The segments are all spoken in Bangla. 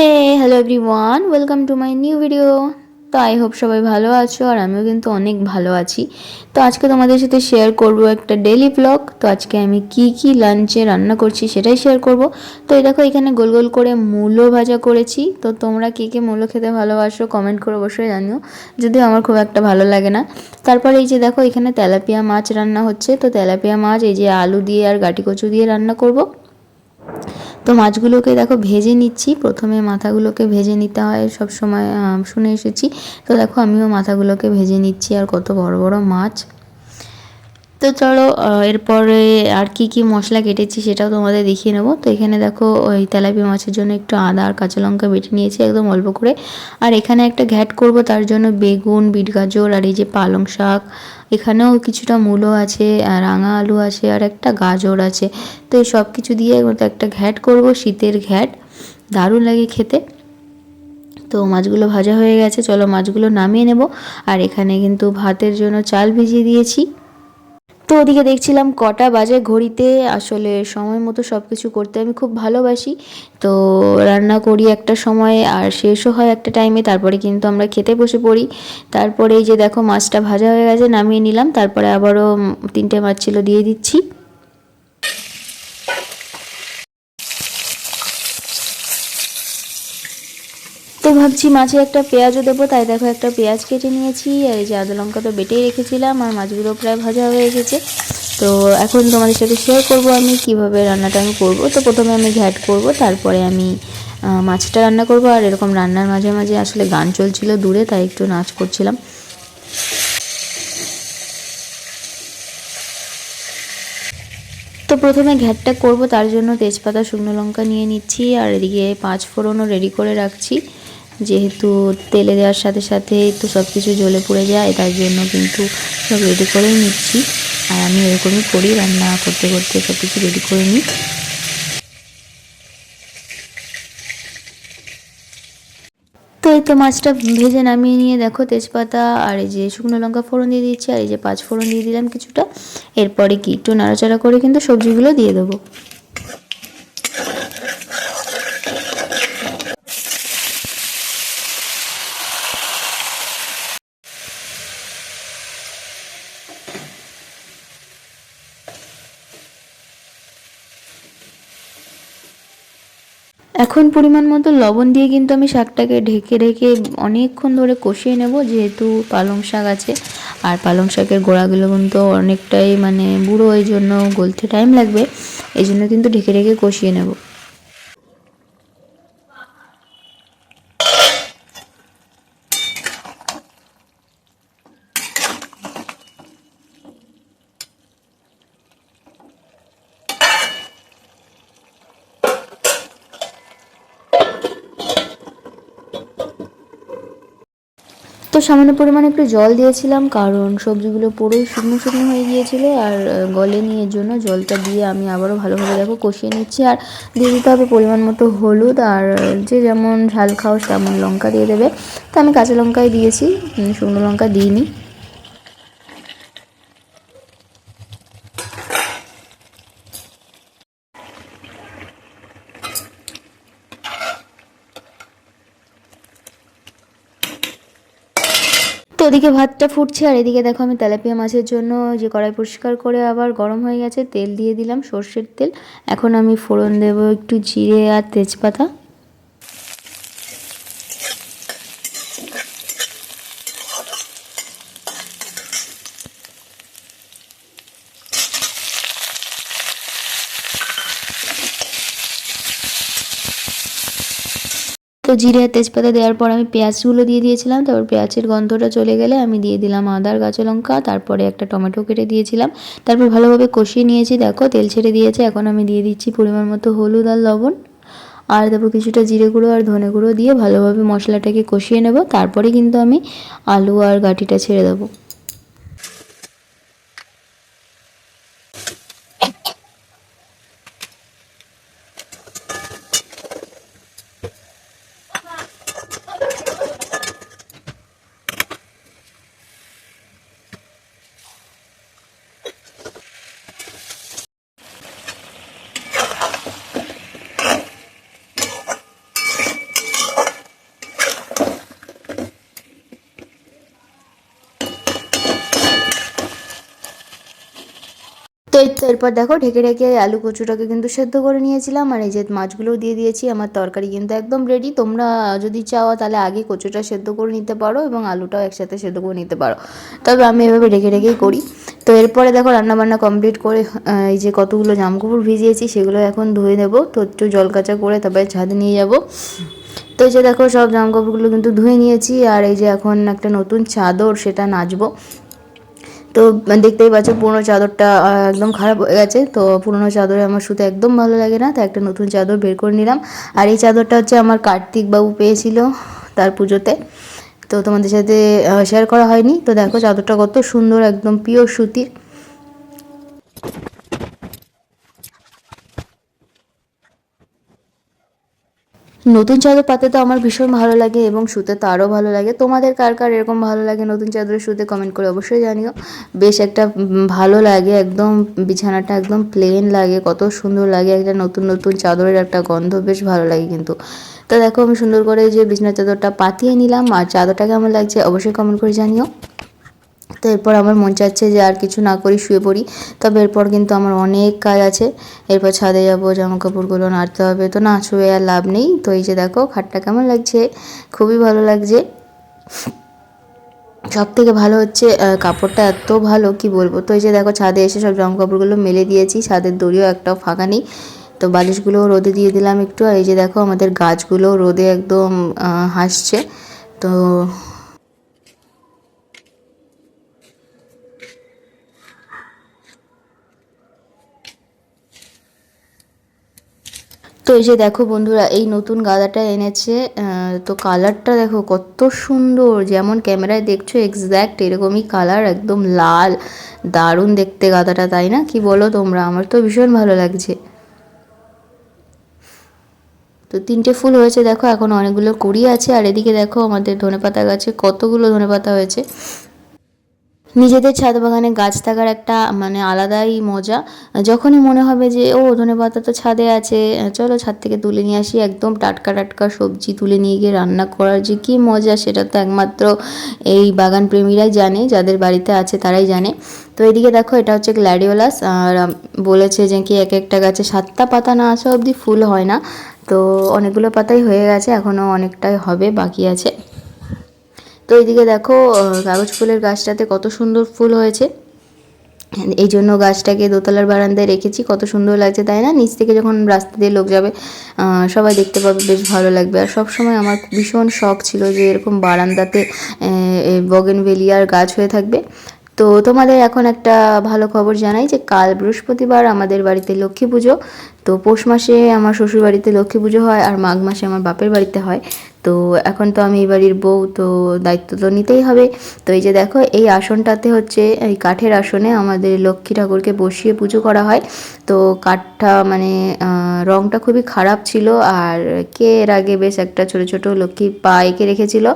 Hey hello everyone welcome to my new video তো আই হোপ সবাই ভালো আছো আর আমিও কিন্তু অনেক ভালো আছি। তো আজকে তোমাদের সাথে শেয়ার করব একটা ডেলি ব্লগ তো আজকে আমি কি কি লাঞ্চে রান্না করছি সেটাই শেয়ার করব। তো এই দেখো এখানে গোল গোল করে মূলো ভাজা করেছি। তো তোমরা কে কে মূলো খেতে ভালোবাসো কমেন্ট করে অবশ্যই জানিও। যদিও আমার খুব একটা ভালো লাগে না। তারপরে এই যে দেখো এখানে তেলাপিয়া মাছ রান্না হচ্ছে। তো তেলাপিয়া মাছ এই যে আলু দিয়ে আর গাটি কচু দিয়ে রান্না করব। তো মাছগুলোকে দেখো ভেজে নিচ্ছি। প্রথমে মাথাগুলোকে ভেজে নিতে হয় সব সময় শুনে এসেছি। তো দেখো আমিও মাথাগুলোকে ভেজে নিচ্ছি আর কত বড় বড় মাছ। তো চলো এরপরে আর কি কি মশলা কেটেছি সেটাও তোমাদের দেখিয়ে নেব। তো এখানে দেখো, ওই তেলাপি মাছের জন্য একটু আদা আর কাঁচা লঙ্কা বেটে নিয়েছি একদম অল্প করে। আর এখানে একটা ঘ্যাট করব, তার জন্য বেগুন, বিট গাজর আর এই যে পালং শাক, এখানেও কিছুটা মূলো আছে রাঙা আলু আছে আর একটা গাজর আছে। তো এই সব কিছু দিয়ে একটা ঘ্যাট করব, শীতের ঘ্যাট। দারুণ লাগে খেতে। তো মাছগুলো ভাজা হয়ে গেছে, চলো মাছগুলো নামিয়ে নেব। আর এখানে কিন্তু ভাতের জন্য চাল ভিজিয়ে দিয়েছি। তো ওদিকে দেখছিলাম কটা বাজে ঘড়িতে, আসলে সময় মতো সব কিছু করতে আমি খুব ভালোবাসি। তো রান্না করি একটা সময় আর শেষও হয় একটা টাইমে তারপরে কিন্তু আমরা খেতে বসে পড়ি। তারপরে এই যে দেখো মাছটা ভাজা হয়ে গেছে, নামিয়ে নিলাম, তারপরে আবারও তিনটে মাছ ছিল দিয়ে দিচ্ছি। ভাবছি মাছে একটা পেঁয়াজও দেবো, তাই দেখো একটা পেঁয়াজ কেটে নিয়েছি, আর এই যে আদা লঙ্কা তো বেটেই রেখেছিলাম, আর মাছগুলো প্রায় ভাজা হয়ে এসেছে। তো এখন তোমাদের সাথে শেয়ার করব আমি কীভাবে রান্নাটা আমি করব। তো প্রথমে আমি ঘ্যাট করব, তারপরে আমি মাছটা রান্না করব, আর এরকম রান্নার মাঝে মাঝে আসলে গান চলছিল দূরে, তাই একটু নাচ করছিলাম। তো প্রথমে ঘ্যাটটা করব, তার জন্য তেজপাতা, শুকনো লঙ্কা নিয়ে নিচ্ছি, আর এদিকে পাঁচ ফোড়নও রেডি করে রাখছি। যেহেতু তেলে দেওয়ার সাথে সাথে তো সব কিছু জ্বলে পড়ে যায়, তার জন্য কিন্তু সব রেডি করেই নিচ্ছি। আর আমি এরকমই করি, রান্না করতে করতে সব কিছু রেডি করে নিই। তো এই তো মাছটা ভেজে নামিয়ে নিয়ে দেখো তেজপাতা, আর এই যে শুকনো লঙ্কা ফোড়ন দিয়ে দিচ্ছি, আর এই যে পাঁচ ফোড়ন দিয়ে দিলাম কিছুটা। এরপরে কি একটু নাড়াচাড়া করে কিন্তু সবজিগুলো দিয়ে দেবো। এখন পরিমাণ মতো লবণ দিয়ে কিন্তু আমি শাকটাকে ঢেকে ঢেকে অনেকক্ষণ ধরে কষিয়ে নেব, যেহেতু পালং শাক আছে। আর পালং শাকের গোড়াগুলো কিন্তু অনেকটাই মানে বুড়ো ওই জন্য গলতে টাইম লাগবে। এই জন্য কিন্তু ঢেকে ঢেকে কষিয়ে নেব। সামান্য পরিমাণে একটু জল দিয়েছিলাম, কারণ সবজিগুলো পুরোই শুকনো শুকনো হয়ে গিয়েছিল আর গলে নিয়ে জন্য জলটা দিয়ে আমি আবারও ভালোভাবে দেখো কষিয়ে নিচ্ছি। আর দিয়ে দিতে হবে পরিমাণ মতো হলুদ আর যে যেমন ঝাল খাও তেমন লঙ্কা দিয়ে দেবে। তা আমি কাঁচা লঙ্কাই দিয়েছি শুকনো লঙ্কা দিইনি। ওদিকে ভাতটা ফুটছে, আর এদিকে দেখো আমি তেলাপিয়া মাছের জন্য যে কড়াই পরিষ্কার করে আবার গরম হয়ে গেছে, তেল দিয়ে দিলাম সর্ষের তেল। এখন আমি ফোড়ন দেবো একটু জিরে আর তেজপাতা। তো জিরে তেজপাতা দেওয়ার পর আমি পেঁয়াজগুলো দিয়ে দিয়েছিলাম, তারপর পেঁয়াজের গন্ধটা চলে গেলে আমি দিয়ে দিলাম আদার কাঁচা লঙ্কা, তারপরে একটা টমেটো কেটে দিয়েছিলাম। তারপর ভালোভাবে কষিয়ে নিয়েছি, দেখো তেল ছেড়ে দিয়েছে, এখন আমি দিয়ে দিচ্ছি পরিমাণ মতো হলুদ আর লবণ। আর তারপর কিছুটা জিরে গুঁড়ো আর ধনে গুঁড়ো দিয়ে ভালোভাবে মশলাটাকে কষিয়ে নেব, তারপরে কিন্তু আমি আলু আর গাটিটা ছেড়ে দেবো। এই তো এরপর দেখো ঢেকে ঢেকে আলু কচুটাকে কিন্তু সেদ্ধ করে নিয়েছিলাম আর এই যে মাছগুলোও দিয়ে দিয়েছি, আমার তরকারি কিন্তু একদম রেডি তোমরা যদি চাও তাহলে আগে কচুটা সেদ্ধ করে নিতে পারো এবং আলুটাও একসাথে সেদ্ধ করে নিতে পারো। তবে আমি এভাবে ঢেকে ঢেকেই করি। তো এরপরে দেখো রান্নাবান্না কমপ্লিট করে এই যে কতগুলো জামকাপড় ভিজিয়েছি সেগুলো এখন ধুয়ে নেব। তো একটু জল কাচা করে তারপরে ছাদে নিয়ে যাব। তো এই যে দেখো সব জামাকাপড়গুলো কিন্তু ধুয়ে নিয়েছি আর এই যে এখন একটা নতুন চাদর সেটা নাচবো। তো দেখতেই পাচ্ছ পুরোনো চাদরটা একদম খারাপ হয়ে গেছে। তো পুরোনো চাদরে আমার শুতে একদম ভালো লাগে না তো একটা নতুন চাদর বের করে নিলাম। আর এই চাদরটা হচ্ছে আমার কার্তিক বাবু পেয়েছিল তার পুজোতে। তো তোমাদের সাথে শেয়ার করা হয়নি। তো দেখো চাদরটা কত সুন্দর, একদম পিওর সুতির নতুন চাদর পাতে তো আমার ভীষণ ভালো লাগে এবং শুতে তো আরও ভালো লাগে। তোমাদের কার কার এরকম ভালো লাগে নতুন চাদরে শুতে কমেন্ট করে অবশ্যই জানিও। বেশ একটা ভালো লাগে, একদম বিছানাটা একদম প্লেন লাগে, কত সুন্দর লাগে, একটা নতুন নতুন চাদরের একটা গন্ধ, বেশ ভালো লাগে কিন্তু। তো দেখো আমি সুন্দর করে যে বিছানার চাদরটা পাতিয়ে নিলাম, আর চাদরটা কেমন লাগছে অবশ্যই কমেন্ট করে জানিও। তো এরপর আমার মন চাচ্ছে যে আর কিছু না করি শুয়ে পড়ি। তবে এরপর কিন্তু আমার অনেক কাজ আছে। এরপর ছাদে যাব জামা কাপড়গুলো নাড়তে হবে। তো না, শুয়ে আর লাভ নেই। তো এই যে দেখো, খাটটা কেমন লাগছে? খুবই ভালো লাগছে। সব থেকে ভালো হচ্ছে কাপড়টা এত ভালো, কি বলব? তো এই যে দেখো, ছাদে এসে সব জামা কাপড়গুলো মেলে দিয়েছি। ছাদের দড়িও একটাও ফাঁকা নেই। তো বালিশগুলোও রোদে দিয়ে দিলাম একটু। আর এই যে দেখো, আমাদের গাছগুলো রোদে একদম হাসছে। তো তো এই যে দেখো বন্ধুরা, এই নতুন গাদাটা এনেছে তো কালারটা দেখো কত সুন্দর, যেমন ক্যামেরায় দেখছ এক্স্যাক্ট এরকমই কালার, একদম লাল, দারুণ দেখতে গাদাটা, তাই না? কি বলো তোমরা? আমার তো ভীষণ ভালো লাগছে। তো তিনটে ফুল হয়েছে, দেখো এখন অনেকগুলো কুড়ি আছে, আর এদিকে দেখো আমাদের ধনেপাতা গাছে কতগুলো ধনেপাতা হয়েছে। নিজেদের ছাদ বাগানে গাছ থাকার একটা মানে আলাদাই মজা। যখনই মনে হবে যে, ও ধনে পাতা তো ছাদে আছে, চলো ছাদ থেকে তুলে নিয়ে আসি, একদম টাটকা টাটকা সবজি তুলে নিয়ে গিয়ে রান্না করার যে কী মজা, সেটা তো একমাত্র এই বাগান প্রেমীরাই জানে, যাদের বাড়িতে আছে তারাই জানে। তো এদিকে দেখো, এটা হচ্ছে গ্ল্যাডিওলাস, আর বলেছে যে কি এক একটা গাছে সাতটা পাতা না আসা অবধি ফুল হয় না। তো অনেকগুলো পাতাই হয়ে গেছে এখনও অনেকটাই হবে, বাকি আছে। তো এইদিকে দেখো কাগজ ফুলের গাছটাতে কত সুন্দর ফুল হয়েছে। এই জন্য গাছটাকে দোতলার বারান্দায় রেখেছি, কত সুন্দর লাগছে তাই না? নিচ থেকে যখন রাস্তা দিয়ে লোক যাবে সবাই দেখতে পাবে বেশ ভালো লাগবে। আর সব সময় আমার ভীষণ শখ ছিল যে এরকম বারান্দাতে বগেনভেলিয়ার গাছ হয়ে থাকবে। তো তোমাদের এখন একটা ভালো খবর জানাই যে কাল বৃহস্পতিবার আমাদের বাড়িতে লক্ষ্মী পুজো। তো পৌষ মাসে আমার শ্বশুর বাড়িতে লক্ষ্মী পুজো হয় আর মাঘ মাসে আমার বাপের বাড়িতে হয়। তো এখন তো আমি এই বাড়ির বউ, তো দায়িত্ব তো নিতেই হবে। তো এই যে দেখো, এই আসনটাতে হচ্ছে, এই কাঠের আসনে আমাদের লক্ষ্মী ঠাকুরকে বসিয়ে পুজো করা হয়। তো কাঠটা মানে রংটা খুবই খারাপ ছিল আর কে এর আগে বেশ একটা ছোট ছোট লক্ষ্মী পা এঁকে রেখেছিল।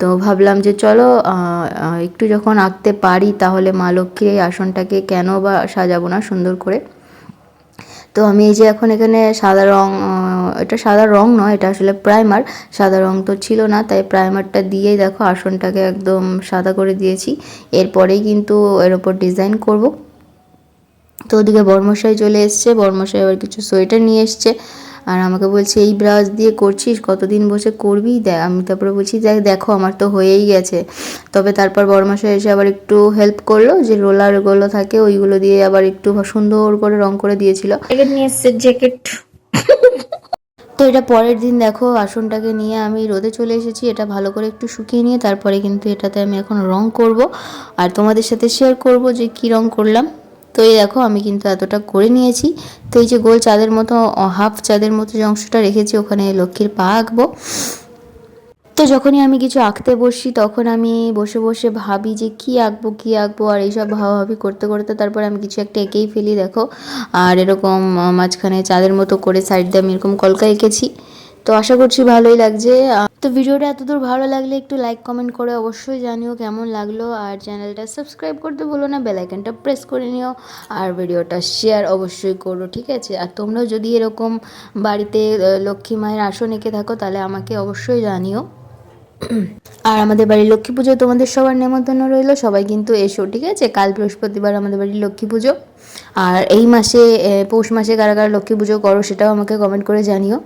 তো ভাবলাম যে চলো একটু যখন আঁকতে পারি তাহলে মা লক্ষ্মীর এই আসনটাকে কেন বা সাজাবো না সুন্দর করে। তো আমি এই যে এখন এখানে সাদা রং এটা সাদা রং নয়, এটা আসলে প্রাইমার। সাদা রং তো ছিল না, তাই প্রাইমারটা দিয়েই দেখো আসনটাকে একদম সাদা করে দিয়েছি। এরপরেই কিন্তু এর ওপর ডিজাইন করব। তো ওদিকে বর্মশাই চলে এসছে, বর্মশাই আবার কিছু সোয়েটার নিয়ে এসছে। আর আমাকে বলছে এই ব্রাশ দিয়ে করছিস? কতদিন বসে করবি? দেখ আমি তারপরে বলছি দেখ দেখো আমার তো হয়েই গেছে। তবে তারপর বড়মাসে এসে আবার একটু হেল্প করল যে রোলারগুলো থাকে ওইগুলো দিয়ে আবার একটু সুন্দর করে রং করে দিয়েছিল। জ্যাকেট নিয়ে এসছে জ্যাকেট তো এটা পরের দিন দেখো আসনটাকে নিয়ে আমি রোদে চলে এসেছি। এটা ভালো করে একটু শুকিয়ে নিয়ে তারপরে কিন্তু এটাতে আমি এখন রং করব। আর তোমাদের সাথে শেয়ার করব যে কি রং করলাম। তো এই দেখো, আমি কিন্তু এতটা করে নিয়েছি। তো এই যে গোল চাঁদের মতো হাফ চাঁদের মতো যে অংশটা রেখেছি, ওখানে লক্ষ্মীর পা আঁকবো। তো যখনই আমি কিছু আঁকতে বসি, তখন আমি বসে বসে ভাবি যে কি আঁকবো কি আঁকবো, আর এইসব ভাবাভাবি করতে করতে তারপর আমি কিছু একটা এঁকেই ফেলি, দেখো। আর এরকম মাঝখানে চাঁদের মতো করে সাইড দিয়ে আমি এরকম কলকা এঁকেছি। তো আশা করছি ভালোই লাগছে। তো ভিডিওটা এতদূর ভালো লাগলে একটু লাইক কমেন্ট করে অবশ্যই জানিও কেমন লাগল। আর চ্যানেলটা সাবস্ক্রাইব করতে বলো না বেলাইকনটা প্রেস করে নিও। আর ভিডিওটা শেয়ার অবশ্যই করো, ঠিক আছে? আর তোমরাও যদি এরকম বাড়িতে লক্ষ্মী মায়ের আসন এঁকে থাকো, তাহলে আমাকে অবশ্যই জানিও। আর আমাদের বাড়ির লক্ষ্মী পুজো তোমাদের সবার নেমন্তন্ন রইল। সবাই কিন্তু এসো, ঠিক আছে? কাল বৃহস্পতিবার আমাদের বাড়ির লক্ষ্মী পুজো। আর এই মাসে পৌষ মাসে কারা কারা লক্ষ্মী পুজো করো সেটাও আমাকে কমেন্ট করে জানিও।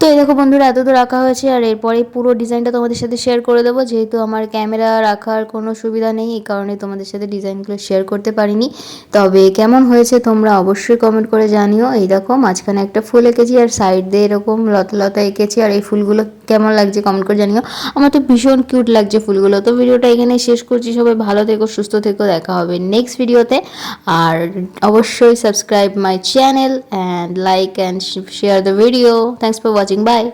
তো এই দেখো বন্ধুরা এত তো রাখা হয়েছে আর এরপরে পুরো ডিজাইনটা তোমাদের সাথে শেয়ার করে দেবো। যেহেতু আমার ক্যামেরা রাখার কোনো সুবিধা নেই, এই কারণে তোমাদের সাথে ডিজাইনগুলো শেয়ার করতে পারিনি। তবে কেমন হয়েছে তোমরা অবশ্যই কমেন্ট করে জানিও। এই দেখো, মাঝখানে একটা ফুল এঁকেছি আর সাইড দিয়ে এরকম লতা লতা এঁকেছি আর এই ফুলগুলো কেমন লাগছে কমেন্ট করে জানিও। আমার তো ভীষণ কিউট লাগছে ফুলগুলো। তো ভিডিওটা এখানে শেষ করছি। সবাই ভালো থেকো, সুস্থ থেকো, দেখা হবে নেক্সট ভিডিওতে আর অবশ্যই subscribe my channel and like and share the video thanks for watching watching bye